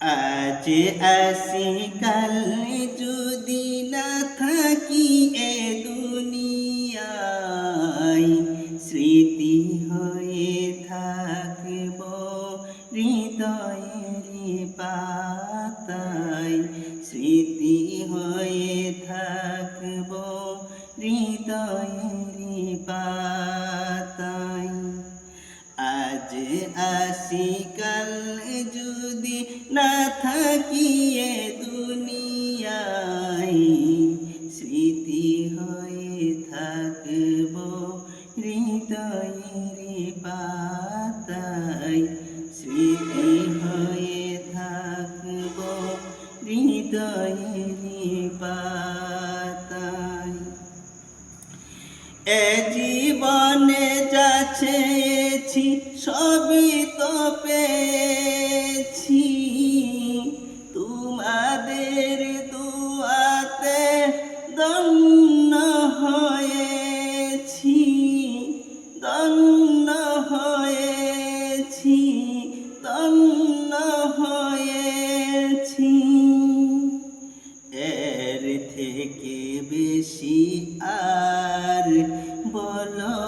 আজ আসি কাল যদি না থাকি এ দুনিয়ায়, স্মৃতি হয়ে থাকব হৃদয়ের পাতায়, স্মৃতি হয়ে থাকব হৃদয়ের পাতায়। আজ আসি কাল যদি না থাকি এ দুনিয়ায়। স্মৃতি হয়ে থাকব হৃদয়ের পাতায়। স্মৃতি হয়ে থাকব হৃদয়ের পাতায়। এ জীবনে যা চেয়েছি সবই তো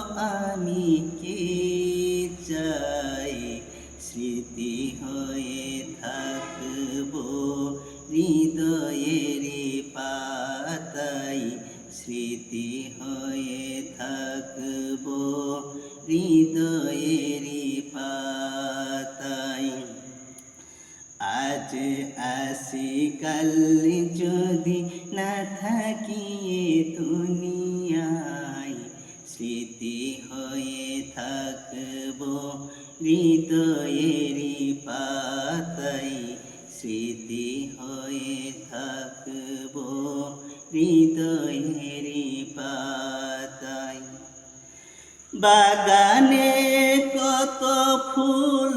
আমি কি চাই? স্মৃতি হয়ে থাকব, হৃদয়ের পাতাই। স্মৃতি হয়ে থাকব, হৃদয়ের পাতাই। আজ আসি কাল যদি না থাকি এ থাকব হৃদয়েরই পাতাই স্মৃতি হয়ে থাকব হৃদয়েরই পাতাই। বাগানে কত ফুল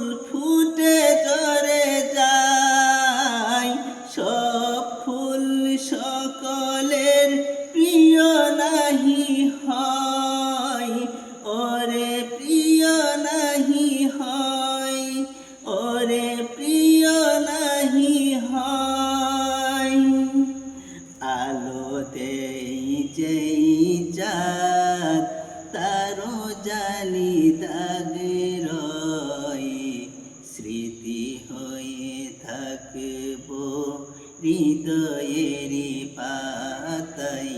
হৃদয়ের পাতাই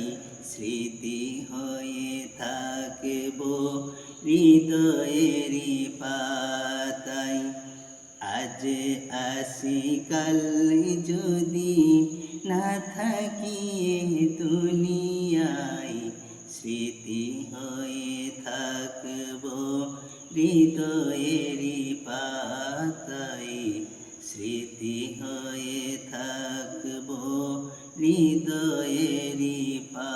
স্মৃতি হয়ে থাকব। হৃদয়ের পাতাই আজ আসি কাল যদি না থাকি এ দুনিয়ায় স্মৃতি হয়ে থাকব। হৃদয়ের হৃদয়েরই পা